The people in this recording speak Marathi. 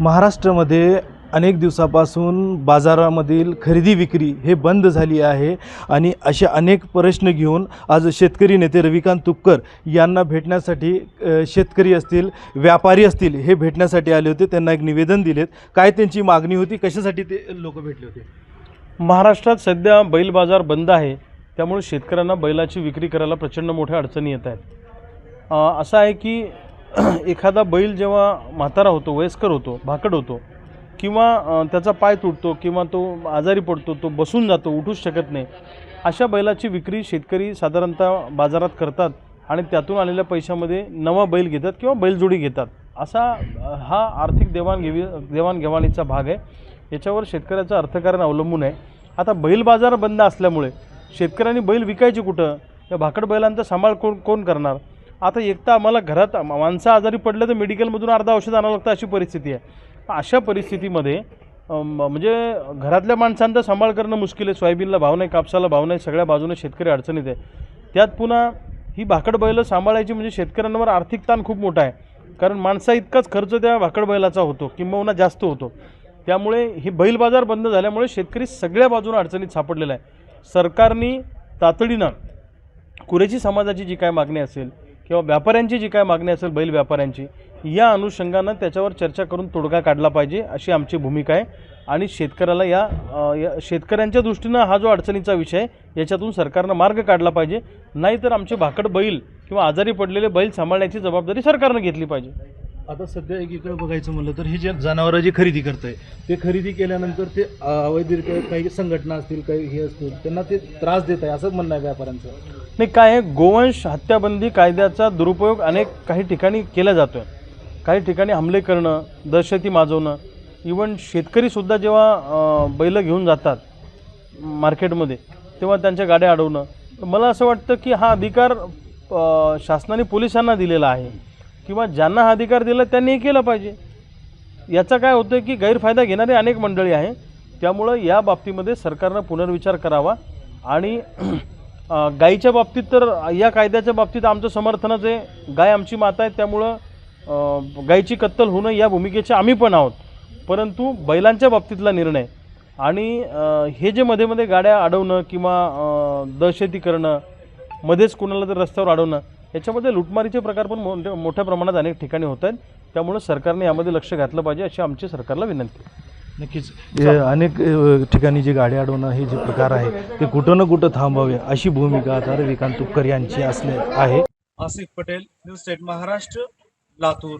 महाराष्ट्रामध्ये अनेक दिवसापासून बाजारामधील खरेदी विक्री हे बंद झाली आहे आणि असे अनेक प्रश्न घेऊन आज शेतकरी नेते रविकांत तुपकर यांना भेटण्यासाठी शेतकरी असतील व्यापारी असतील हे भेटण्यासाठी आले होते. त्यांना एक निवेदन दिलेत. काय त्यांची मागणी होती? कशासाठी ते लोक भेटले होते? महाराष्ट्रात सध्या बैल बाजार बंद आहे. त्यामुळे शेतकऱ्यांना बैलाची विक्री करायला प्रचंड मोठ्या अडचणी येत आहेत. असं आहे की एखादा बैल जेव्हा म्हातारा होतो वयस्कर होतो भाकड होतो किंवा त्याचा पाय तुटतो किंवा तो आजारी पडतो तो बसून जातो उठूच शकत नाही अशा बैलाची विक्री शेतकरी साधारणतः बाजारात करतात आणि त्यातून आलेल्या पैशामध्ये नवा बैल घेतात किंवा बैलजोडी घेतात. असा हा आर्थिक देवाणघेवी देवाणघेवाणीचा भाग आहे. याच्यावर शेतकऱ्याचं अर्थकारण अवलंबून आहे. आता बैल बाजार बंद असल्यामुळे शेतकऱ्यांनी बैल विकायचे कुठं? या भाकड बैलांचा सांभाळ कोण कोण करणार? आता एक तर आम्हाला घरात माणसं आजारी पडलं तर मेडिकलमधून अर्धा औषध आणावं लागतं अशी परिस्थिती आहे. अशा परिस्थितीमध्ये म्हणजे घरातल्या माणसांचा सांभाळ करणं मुश्किल आहे. सोयाबीनला भाव नाही कापसाला भाव नाही सगळ्या बाजूने शेतकरी अडचणीत आहे. त्यात पुन्हा ही भाकड बैलं सांभाळायची म्हणजे शेतकऱ्यांवर आर्थिक ताण खूप मोठा आहे. कारण माणसा इतकाच खर्च त्या भाकड बैलाचा होतो किंबहुना जास्त होतो. त्यामुळे हे बैल बाजार बंद झाल्यामुळे शेतकरी सगळ्या बाजूने अडचणीत सापडलेला आहे. सरकारने तातडीनं कुरेची समाजाची जी काय मागणी असेल किंवा व्यापाऱ्यांची जी काय मागणी असेल बैल व्यापाऱ्यांची या अनुषंगानं त्याच्यावर चर्चा करून तोडगा काढला पाहिजे अशी आमची भूमिका आहे. आणि शेतकऱ्याला या या शेतकऱ्यांच्या दृष्टीनं हा जो अडचणीचा विषय याच्यातून सरकारनं मार्ग काढला पाहिजे. नाहीतर आमचे भाकड बैल किंवा आजारी पडलेले बैल सांभाळण्याची जबाबदारी सरकारनं घेतली पाहिजे. आता सध्या एकीकडे बघायचं म्हणलं तर हे जे जनावरं जी खरेदी करत आहे ते खरेदी केल्यानंतर ते अवैधरित्या काही संघटना असतील काही हे असतील त्यांना ते त्रास देत आहे असं म्हणणं आहे व्यापाऱ्यांचं. नाही काय आहे गोवंश हत्याबंदी कायद्याचा दुरुपयोग अनेक काही ठिकाणी केला जातो आहे काही ठिकाणी हमले करणं दहशती माजवणं इवन शेतकरीसुद्धा जेव्हा बैलं घेऊन जातात मार्केटमध्ये तेव्हा त्यांच्या गाड्या अडवणं. मला असं वाटतं की हा अधिकार शासनाने पोलिसांना दिलेला आहे. किंवा ज्यांना हा अधिकार दिला त्यांनीही केलं पाहिजे. याचा काय होतं की गैरफायदा घेणारी अनेक मंडळी आहे. त्यामुळं या बाबतीमध्ये सरकारनं पुनर्विचार करावा आणि गायीच्या बाबतीत तर या कायद्याच्या बाबतीत आमचं समर्थनच आहे. गाय आमची माता आहे त्यामुळं गायीची कत्तल होणं या भूमिकेचे आम्ही पण आहोत. परंतु बैलांच्या बाबतीतला निर्णय आणि हे जे मध्ये मध्ये गाड्या अडवणं किंवा दहशती करणं मध्येच कुणाला तर रस्त्यावर अडवणं याच्यामध्ये लुटमारीचे प्रकार पण मोठ्या मोठ्या प्रमाणात अनेक ठिकाणी होत आहेत. त्यामुळं सरकारने यामध्ये लक्ष घातलं पाहिजे अशी आमची सरकारला विनंती आहे. नक्कीच. हे अनेक ठिकाणी जे गाडी अडवणं हे जे प्रकार आहे ते कुठं ना कुठं थांबावे अशी भूमिका आता रविकांत तुपकर यांची असणे आहे. Asif Patel news state Maharashtra Latur.